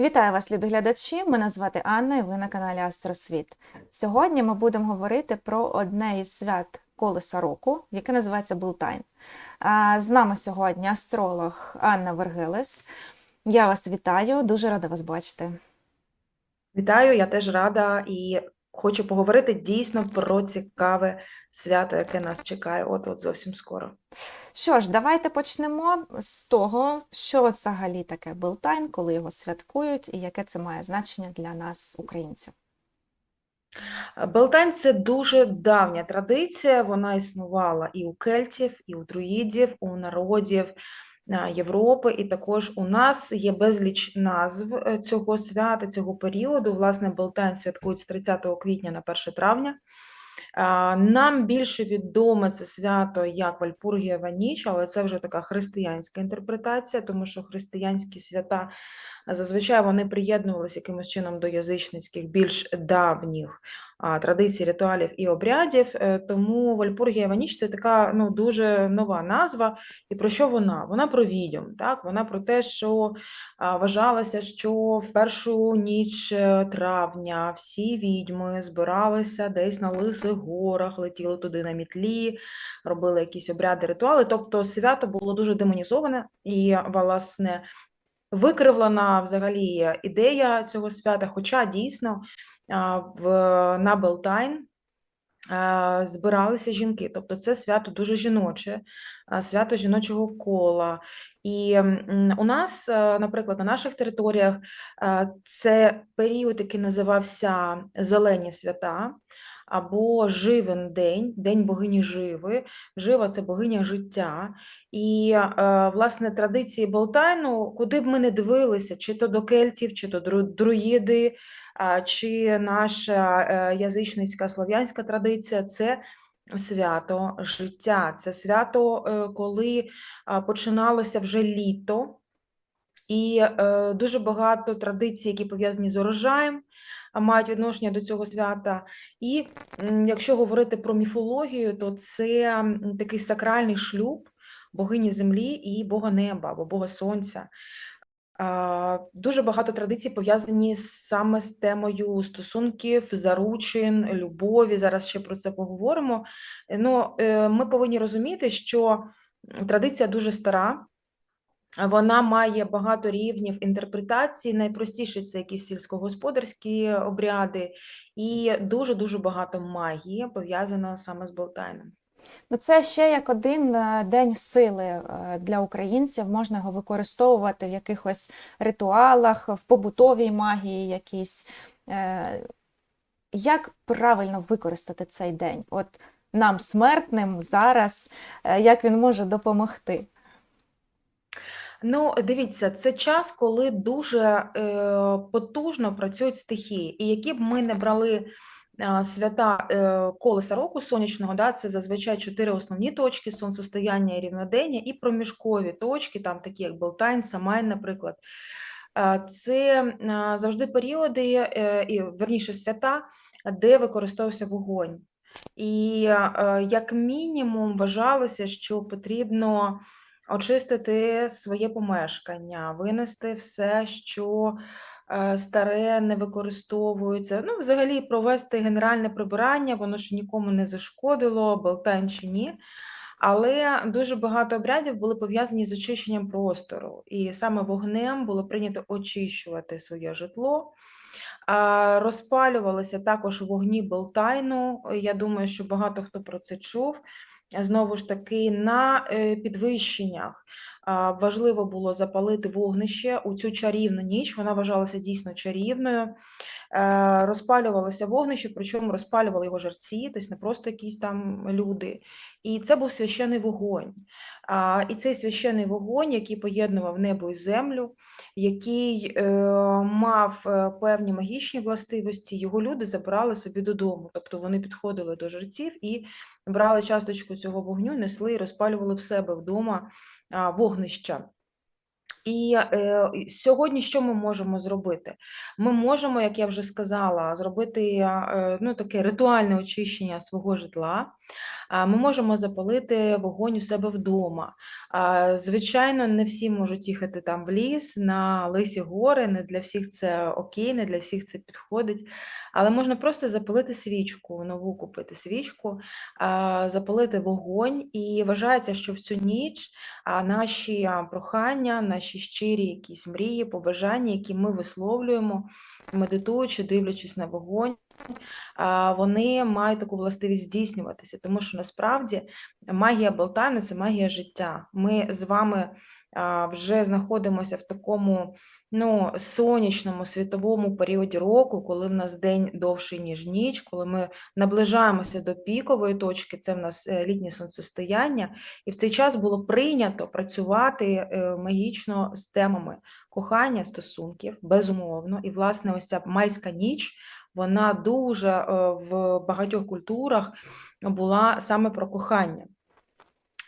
Вітаю вас, любі глядачі! Мене звати Анна і ви на каналі Астросвіт. Сьогодні ми будемо говорити про одне із свят колеса року, яке називається Бултайн. З нами сьогодні астролог Анна Вергелес. Я вас вітаю, дуже рада вас бачити. Вітаю, я теж рада і хочу поговорити дійсно про цікаве свято, яке нас чекає от-от зовсім скоро. Що ж, давайте почнемо з того, що взагалі таке Бултайн, коли його святкують, і яке це має значення для нас, українців. Белтань – це дуже давня традиція, вона існувала і у кельтів, і у друїдів, у народів Європи, і також у нас є безліч назв е, цього свята, цього періоду. Власне, Белтань святкують з 30 квітня на 1 травня. А, Нам більше відоме це свято як Вальпургієва ніч, але це вже така християнська інтерпретація, тому що християнські свята зазвичай вони приєднувалися якимось чином до язичницьких більш давніх традицій, ритуалів і обрядів. Е, Тому Вальпургієва ніч це така ну, дуже нова назва. І про що вона? Вона про відьом, так? Вона про те, що вважалося, що в першу ніч е, травня всі відьми збиралися десь на лисих горах, летіли туди на мітлі, робили якісь обряди, ритуали. Тобто свято було дуже демонізоване і, власне, викривлена взагалі ідея цього свята, хоча дійсно в, на Белтайн збиралися жінки. Тобто це свято дуже жіноче, свято жіночого кола. І у нас, наприклад, на наших територіях це період, який називався Зелені свята. Або Живен день, день богині Живи. Жива це богиня життя. І, е, власне, традиції Болтайну, куди б ми не дивилися, чи то до кельтів, чи то дру- друїди, чи наша е, язичницька слов'янська традиція, це свято життя. Це свято, е, коли починалося вже літо, і дуже багато традицій, які пов'язані з урожаєм, мають відношення до цього свята. І якщо говорити про міфологію, то це такий сакральний шлюб богині землі і бога неба або бога сонця. Дуже багато традицій пов'язані саме з темою стосунків, заручин, любові. Зараз ще про це поговоримо. Ну, е, ми повинні розуміти, що традиція дуже стара. Вона має багато рівнів інтерпретації. Найпростіше це якісь сільськогосподарські обряди, і дуже-дуже багато магії пов'язано саме з Болтайном. Ну, це ще як один е, день сили е, для українців. Можна його використовувати в якихось ритуалах, в побутовій магії якійсь. Е, Як правильно використати цей день? От нам, смертним, зараз, як він може допомогти? Ну, дивіться, це час, коли дуже е, потужно працюють стихії. І які б ми не брали е, свята е, колеса року сонячного, да, це зазвичай чотири основні точки сонцестояння і рівнодення, і проміжкові точки, там такі як Белтайн, Самайн, наприклад. Е, Це завжди періоди, і верніше свята, де використовувався вогонь. І як мінімум вважалося, що потрібно очистити своє помешкання, винести все, що е, старе не використовується. Ну, взагалі провести генеральне прибирання, воно ж нікому не зашкодило, Белтайн чи ні. Але дуже багато обрядів були пов'язані з очищенням простору, і саме вогнем було прийнято очищувати своє житло. Розпалювалися також вогні Белтайну. Я думаю, що багато хто про це чув. Знову ж таки, на е, підвищеннях важливо було запалити вогнище у цю чарівну ніч. Вона вважалася дійсно чарівною. Е, Розпалювалося вогнище, причому розпалювали його жерці, тобто не просто якісь там люди. І це був священий вогонь. І цей священий вогонь, який поєднував небо і землю, який е, мав е, певні магічні властивості, його люди забрали собі додому. Тобто вони підходили до жерців і брали часточку цього вогню, несли і розпалювали в себе вдома вогнища. І е, сьогодні що ми можемо зробити? Ми можемо, як я вже сказала, зробити е, ну, таке ритуальне очищення свого житла. Ми можемо запалити вогонь у себе вдома. Звичайно, не всі можуть їхати там в ліс, на лисі гори, не для всіх це окей, не для всіх це підходить. Але можна просто запалити свічку, нову купити свічку, запалити вогонь. І вважається, що в цю ніч наші прохання, наші щирі якісь мрії, побажання, які ми висловлюємо, медитуючи, дивлячись на вогонь, вони мають таку властивість здійснюватися, тому що насправді магія Белтайну це магія життя. Ми з вами вже знаходимося в такому ну, сонячному світовому періоді року, коли в нас день довший, ніж ніч, коли ми наближаємося до пікової точки, це в нас е, літнє сонцестояння, і в цей час було прийнято працювати е, магічно з темами кохання, стосунків, безумовно. І, власне, ось ця майська ніч, вона дуже е, в багатьох культурах була саме про кохання.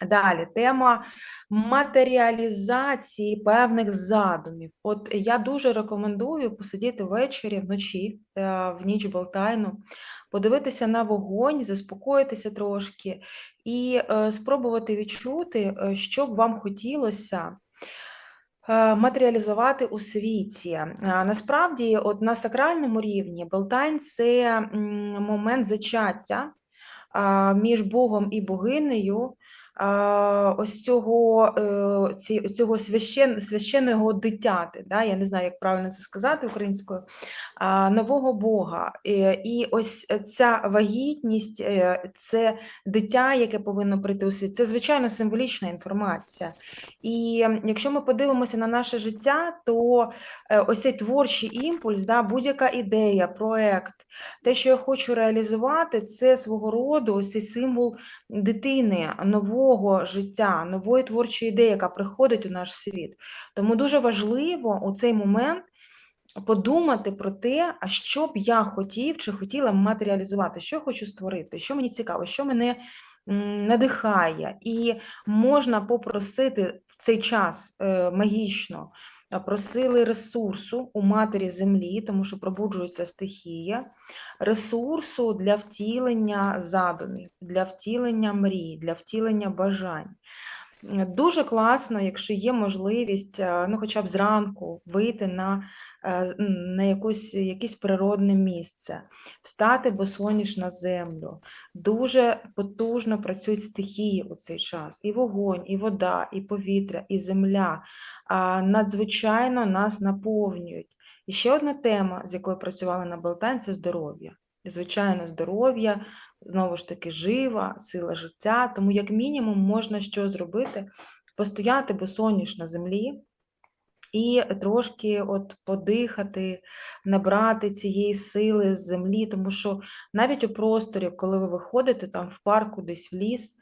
Далі тема матеріалізації певних задумів. От я дуже рекомендую посидіти ввечері, вночі, е, в ніч Белтайну, подивитися на вогонь, заспокоїтися трошки і е, спробувати відчути, що б вам хотілося матеріалізувати у світі. Насправді, от на сакральному рівні Белтайн це момент зачаття між Богом і богинею. Ось цього, е, цього священ, священного дитяти, да? я не знаю, як правильно це сказати українською, нового Бога. І ось ця вагітність, е, це дитя, яке повинно прийти у світ, це звичайно символічна інформація. І якщо ми подивимося на наше життя, то е, ось цей творчий імпульс, да, будь-яка ідея, проект, те, що я хочу реалізувати, це свого роду ось цей символ дитини, нового життя, нової творчої ідеї, яка приходить у наш світ. Тому дуже важливо у цей момент подумати про те, а що б я хотів чи хотіла матеріалізувати, що хочу створити, що мені цікаво, що мене надихає. І можна попросити в цей час е, магічно просили ресурсу у матері землі, тому що пробуджується стихія, ресурсу для втілення задумів, для втілення мрій, для втілення бажань. Дуже класно, якщо є можливість, ну хоча б зранку вийти на, на якусь, якесь природне місце, встати босоніж на землю. Дуже потужно працюють стихії у цей час. І вогонь, і вода, і повітря, і земля надзвичайно нас наповнюють. І ще одна тема, з якою працювали на Белтайн, це здоров'я. Звичайно, здоров'я, знову ж таки, жива, сила життя. Тому, як мінімум, можна що зробити? Постояти босоніж на землі і трошки от подихати, набрати цієї сили з землі, тому що навіть у просторі, коли ви виходите там в парку, десь в ліс,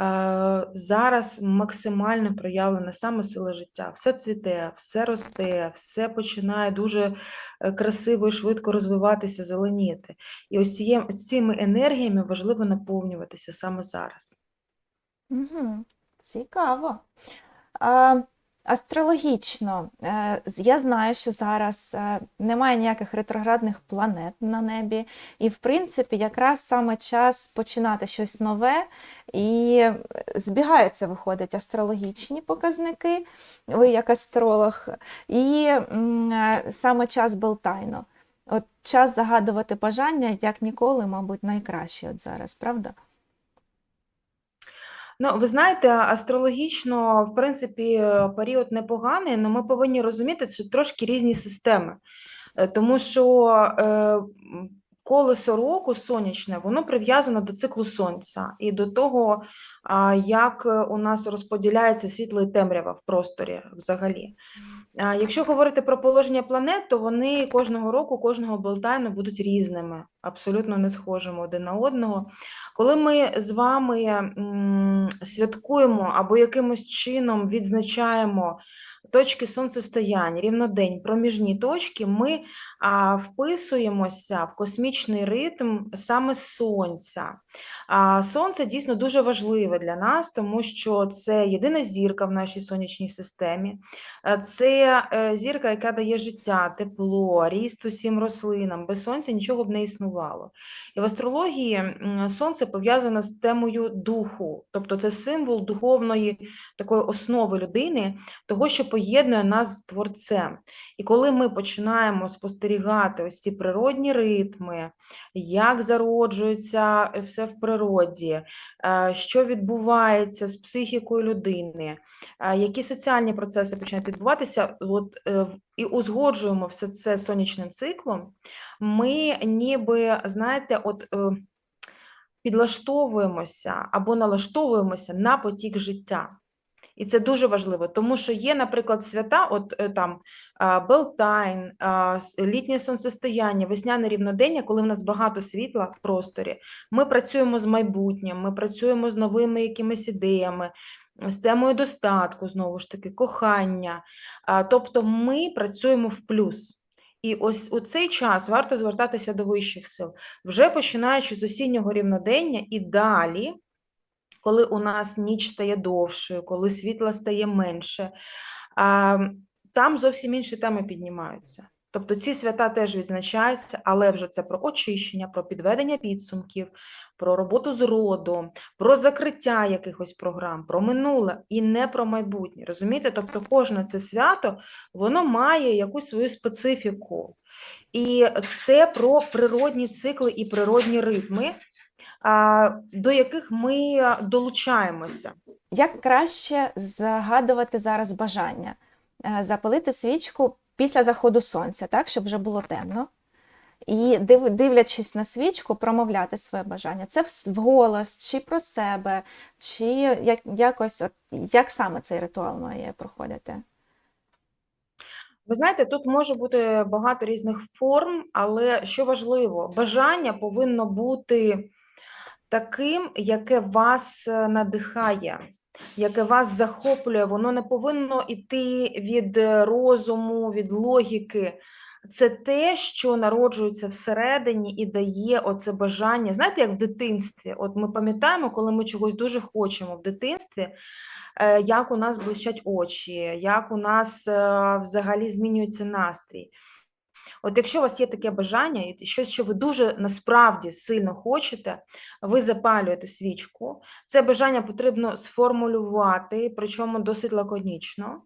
е, зараз максимально проявлена саме сила життя. Все цвіте, все росте, все починає дуже е, красиво і швидко розвиватися, зеленіти. І ось цими енергіями важливо наповнюватися саме зараз. Угу. Цікаво. А, астрологічно, е, я знаю, що зараз е, немає ніяких ретроградних планет на небі, і, в принципі, якраз саме час починати щось нове, і е, збігаються, виходять, астрологічні показники, ви як астролог, і саме час Белтайну. От час загадувати бажання, як ніколи, мабуть, найкращий от зараз, правда? Ну, ви знаєте, астрологічно, в принципі, період непоганий, але ми повинні розуміти, що трошки різні системи. Е, Тому що е, колесо року сонячне, воно прив'язано до циклу сонця і до того, як е, у нас розподіляється світло і темрява в просторі взагалі. Якщо говорити про положення планет, то вони кожного року, кожного Белтайну будуть різними, абсолютно не схожими один на одного. Коли ми з вами святкуємо або якимось чином відзначаємо точки сонцестояння, рівнодень, проміжні точки, ми а, вписуємося в космічний ритм саме сонця. А, сонце дійсно дуже важливе для нас, тому що це єдина зірка в нашій сонячній системі. Е, Це е, зірка, яка дає життя, тепло, ріст усім рослинам. Без сонця нічого б не існувало. І в астрології сонце пов'язано з темою духу, тобто це символ духовної такої основи людини, того, що поєднує нас з творцем. І коли ми починаємо спостерігати ось ці природні ритми, як зароджується е, все в природі, е, що відбувається з психікою людини, е, які соціальні процеси починають відбуватися, от, і узгоджуємо все це сонячним циклом, ми ніби, знаєте, от. Підлаштовуємося або налаштовуємося на потік життя. І це дуже важливо, тому що є, наприклад, свята, от е, там Белтайн, літнє сонцестояння, весняне рівнодення, коли в нас багато світла в просторі. Ми працюємо з майбутнім, ми працюємо з новими якимись ідеями, з темою достатку, знову ж таки, кохання. Тобто ми працюємо в плюс. І ось у цей час варто звертатися до вищих сил, вже починаючи з осіннього рівнодення і далі коли у нас ніч стає довшою, коли світла стає менше, там зовсім інші теми піднімаються. Тобто ці свята теж відзначаються, але вже це про очищення, про підведення підсумків, про роботу з родом, про закриття якихось програм, про минуле і не про майбутнє. Розумієте? Тобто кожне це свято воно має якусь свою специфіку. І це про природні цикли і природні ритми, до яких ми долучаємося. Як краще загадувати зараз бажання? Е, Запалити свічку після заходу сонця, так, щоб вже було темно. І дивлячись на свічку, промовляти своє бажання. Це вголос, чи про себе, чи як, якось, от, як саме цей ритуал має проходити? Ви знаєте, тут може бути багато різних форм, але що важливо, бажання повинно бути таким, яке вас е, надихає, яке вас захоплює. Воно не повинно йти від е, розуму, від логіки. Це те, що народжується всередині і дає оце бажання. Знаєте, як в дитинстві? От ми пам'ятаємо, коли ми чогось дуже хочемо в дитинстві, е, як у нас блищать очі, як у нас взагалі змінюється настрій. От якщо у вас є таке бажання, і щось, що ви дуже насправді сильно хочете, ви запалюєте свічку. Це бажання потрібно сформулювати, причому досить лаконічно.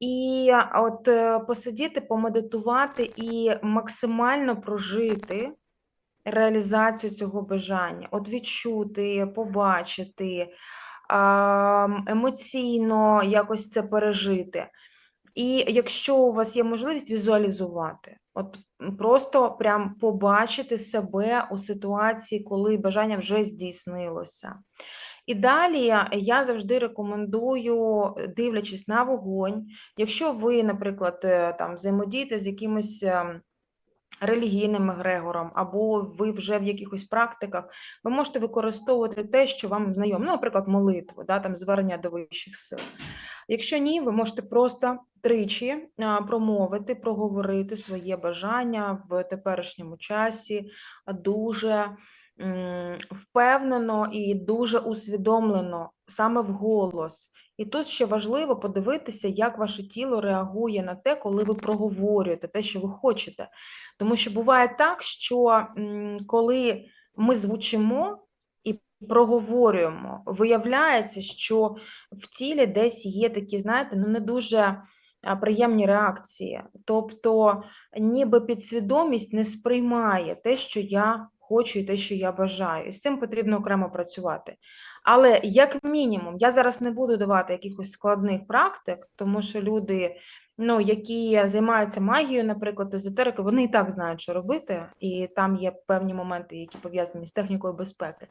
І от е, посидіти, помедитувати і максимально прожити реалізацію цього бажання, от відчути, побачити, емоційно якось це пережити. І якщо у вас є можливість візуалізувати, от просто прям побачити себе у ситуації, коли бажання вже здійснилося. І далі я завжди рекомендую, е, дивлячись на вогонь, якщо ви, наприклад, е, там взаємодієте з якимось ем, релігійним егрегором, або ви вже в якихось практиках, ви можете використовувати те, що вам знайомо, ну, наприклад, молитву, да, там звернення до вищих сил. Якщо ні, ви можете просто тричі промовити, проговорити своє бажання в теперішньому часі дуже впевнено і дуже усвідомлено, саме вголос. І тут ще важливо подивитися, як ваше тіло реагує на те, коли ви проговорюєте те, що ви хочете. Тому що буває так, що коли ми звучимо і проговорюємо, виявляється, що в тілі десь є такі, знаєте, ну не дуже приємні реакції. Тобто, ніби підсвідомість не сприймає те, що я хочу, і те, що я бажаю. І з цим потрібно окремо працювати. Але як мінімум, я зараз не буду давати якихось складних практик, тому що люди, ну, які займаються магією, наприклад, езотерикою, вони і так знають, що робити, і там є певні моменти, які пов'язані з технікою безпеки.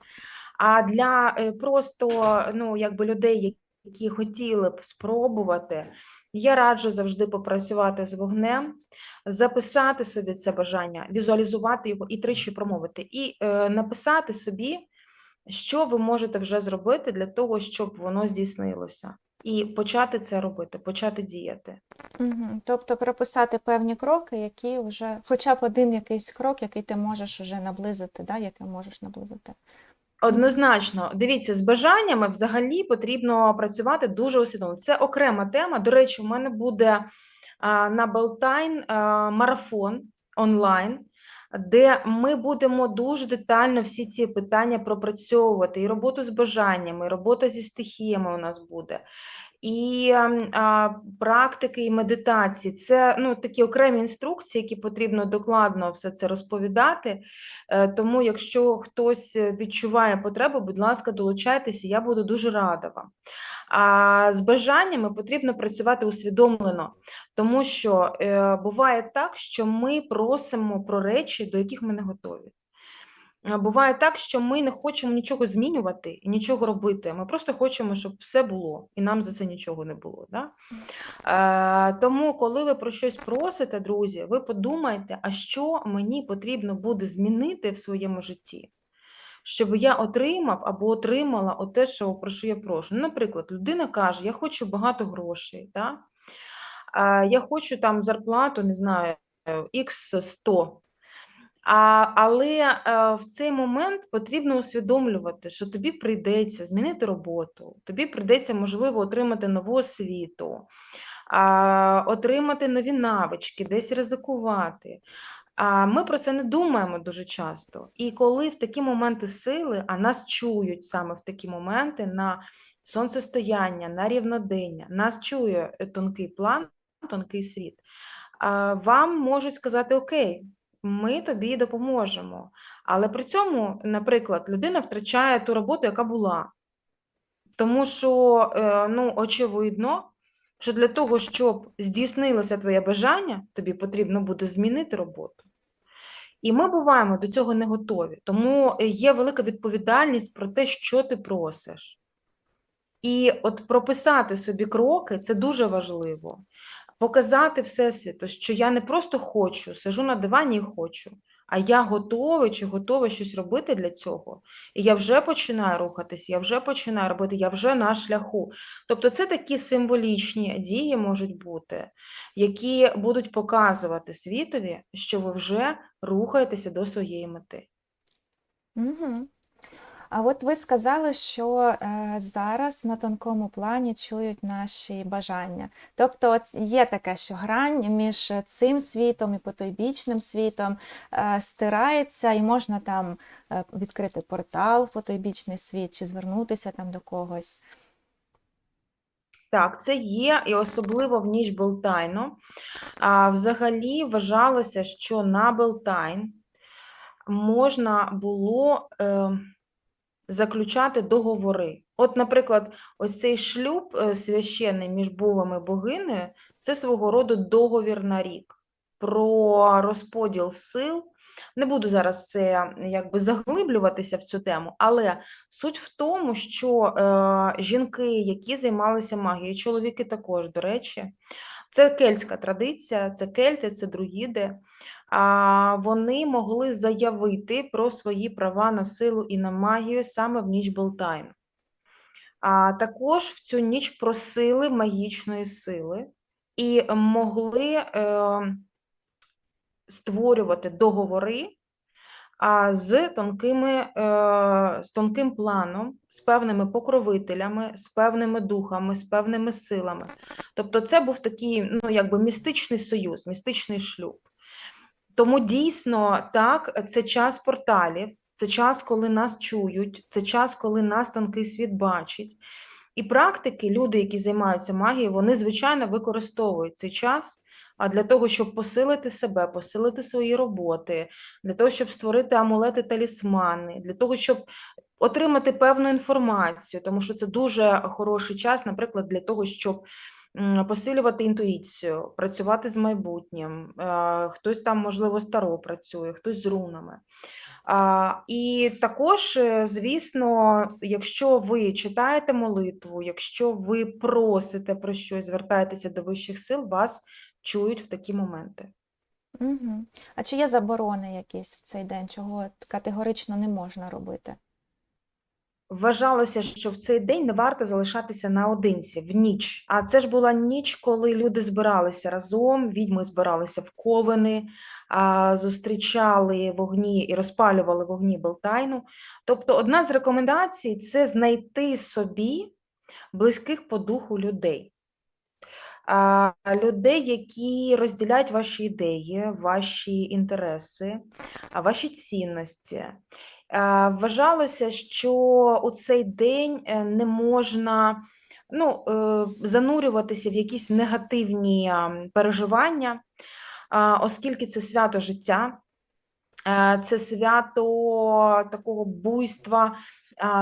А для е, просто ну, якби людей, які хотіли б спробувати, я раджу завжди попрацювати з вогнем, записати собі це бажання, візуалізувати його і тричі промовити, і е, написати собі, що ви можете вже зробити для того, щоб воно здійснилося. і почати це робити, почати діяти. Угу. Тобто прописати певні кроки, які вже, хоча б один якийсь крок, який ти можеш вже наблизити, да, який можеш наблизити. Однозначно, дивіться, з бажаннями взагалі потрібно працювати дуже усвідомлено. Це окрема тема. До речі, у мене буде на Белтайн марафон онлайн, де ми будемо дуже детально всі ці питання пропрацьовувати. І роботу з бажаннями, і робота зі стихіями у нас буде. І ем, а, практики і медитації це ну, такі окремі інструкції, які потрібно докладно все це розповідати. Е, Тому, якщо хтось відчуває потребу, будь ласка, долучайтеся, я буду дуже рада вам. А з бажаннями потрібно працювати усвідомлено, тому що е, буває так, що ми просимо про речі, до яких ми не готові. Буває так, що ми не хочемо нічого змінювати і нічого робити. Ми просто хочемо, щоб все було, і нам за це нічого не було. Да? Е, тому, коли ви про щось просите, друзі, ви подумайте, а що мені потрібно буде змінити в своєму житті, щоб я отримав або отримала оте, що, про що я прошу. Ну, наприклад, людина каже, я хочу багато грошей, да? я хочу там зарплату, не знаю, x 100. А, але е, в цей момент потрібно усвідомлювати, що тобі прийдеться змінити роботу, тобі прийдеться, можливо, отримати нову освіту, а, отримати нові навички, десь ризикувати. А ми про це не думаємо дуже часто. І коли в такі моменти сили, а нас чують саме в такі моменти на сонцестояння, на рівнодення, нас чує е, тонкий план, тонкий світ, вам можуть сказати: Окей, ми тобі допоможемо. Але при цьому, наприклад, людина втрачає ту роботу, яка була. Тому що, е, ну, очевидно, що для того, щоб здійснилося твоє бажання, тобі потрібно буде змінити роботу. І ми буваємо до цього не готові. Тому є велика відповідальність про те, що ти просиш. І от прописати собі кроки це дуже важливо. Показати Всесвіту, що я не просто хочу, сижу на дивані і хочу, а я готовий чи готова щось робити для цього. І я вже починаю рухатись, я вже починаю робити, я вже на шляху. Тобто це такі символічні дії можуть бути, які будуть показувати світові, що ви вже рухаєтеся до своєї мети. Угу. А от ви сказали, що е, зараз на тонкому плані чують наші бажання. Тобто є таке, що грань між цим світом і потойбічним світом е, стирається, і можна там е, відкрити портал в потойбічний світ чи звернутися там до когось. Так, це є, і особливо в ніч Белтайну. А, взагалі вважалося, що на Белтайн можна було е, заключати договори. От, наприклад, ось цей шлюб е, священний між Богом і богинею – це свого роду договір на рік про розподіл сил. Не буду зараз це якби заглиблюватися в цю тему, але суть в тому, що е, жінки, які займалися магією, чоловіки також, до речі, це кельтська традиція, це кельти, це друїди. Вони могли заявити про свої права на силу і на магію саме в ніч Белтайн. А також в цю ніч просили магічної сили і могли е, створювати договори а, з тонкими, е, з тонким планом, з певними покровителями, з певними духами, з певними силами. Тобто, це був такий, ну, якби містичний союз, містичний шлюб. Тому дійсно так, це час порталів, це час, коли нас чують, це час, коли нас тонкий світ бачить. І практики, люди, які займаються магією, вони, звичайно, використовують цей час для того, щоб посилити себе, посилити свої роботи, для того, щоб створити амулети талісмани, для того, щоб отримати певну інформацію, тому що це дуже хороший час, наприклад, для того, щоб посилювати інтуїцію, працювати з майбутнім. Е, Хтось там, можливо, старо працює, хтось з рунами. І також, е, звісно, якщо ви читаєте молитву, якщо ви просите про щось, звертаєтеся до вищих сил, вас чують в такі моменти. Угу. А чи є заборони якісь в цей день, чого категорично не можна робити? Вважалося, що в цей день не варто залишатися наодинці в ніч. А це ж була ніч, коли люди збиралися разом, відьми збиралися в ковени, а, зустрічали вогні і розпалювали вогні Белтайну. Тобто, одна з рекомендацій це знайти собі близьких по духу людей. Людей, які розділяють ваші ідеї, ваші інтереси, ваші цінності. Е, Вважалося, що у цей день е, не можна ну, е, занурюватися в якісь негативні переживання, оскільки це свято життя, це свято такого буйства,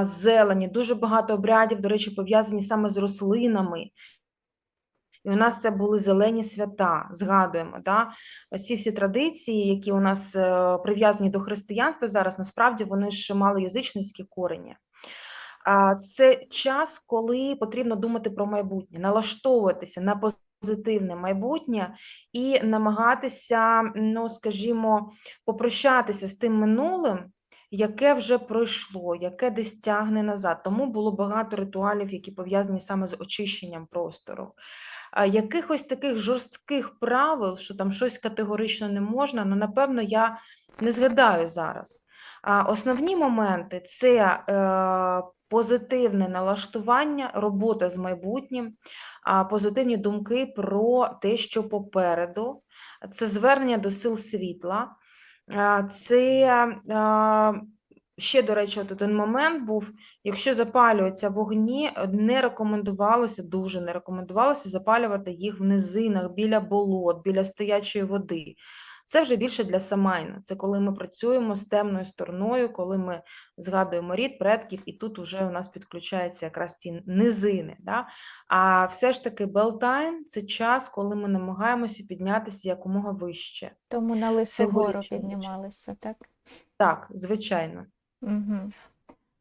зелені, дуже багато обрядів, до речі, пов'язані саме з рослинами. І у нас це були зелені свята, згадуємо. Да? Ці всі традиції, які у нас е, прив'язані до християнства зараз, насправді вони ж мали язичницькі корені. Це час, коли потрібно думати про майбутнє, налаштовуватися на позитивне майбутнє і намагатися, ну, скажімо, попрощатися з тим минулим, яке вже пройшло, яке десь тягне назад. Тому було багато ритуалів, які пов'язані саме з очищенням простору. Якихось таких жорстких правил, що там щось категорично не можна, ну, напевно, я не згадаю зараз. Основні моменти це е, позитивне налаштування, робота з майбутнім, позитивні думки про те, що попереду, це звернення до сил світла, це а, ще, до речі, от один момент був, якщо запалюються вогні, не рекомендувалося, дуже не рекомендувалося запалювати їх в низинах, біля болот, біля стоячої води. Це вже більше для самайну. Це коли ми працюємо з темною стороною, коли ми згадуємо рід, предків, і тут вже у нас підключаються якраз ці низини. Да? А все ж таки Белтайн це час, коли ми намагаємося піднятися якомога вище. Тому на Лису гору піднімалися, так? Так, звичайно. Угу.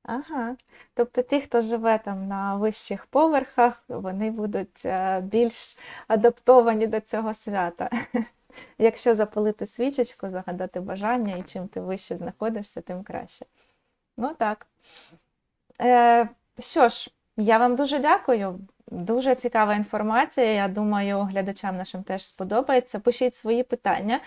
Ага. Тобто ті, хто живе там на вищих поверхах, вони будуть е, більш адаптовані до цього свята. Якщо запалити свічечку, загадати бажання, і чим ти вище знаходишся, тим краще. Ну так. Е, що ж, я вам дуже дякую. Дуже цікава інформація. Я думаю, глядачам нашим теж сподобається. Пишіть свої питання, е,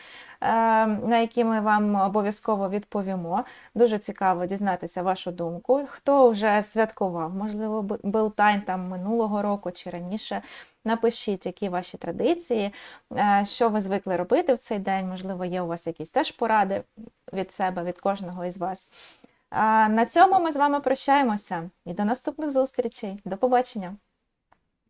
на які ми вам обов'язково відповімо. Дуже цікаво дізнатися вашу думку. Хто вже святкував, можливо, Белтайн там минулого року чи раніше. Напишіть, які ваші традиції, е, що ви звикли робити в цей день. Можливо, є у вас якісь теж поради від себе, від кожного із вас. На цьому ми з вами прощаємося і до наступних зустрічей. До побачення!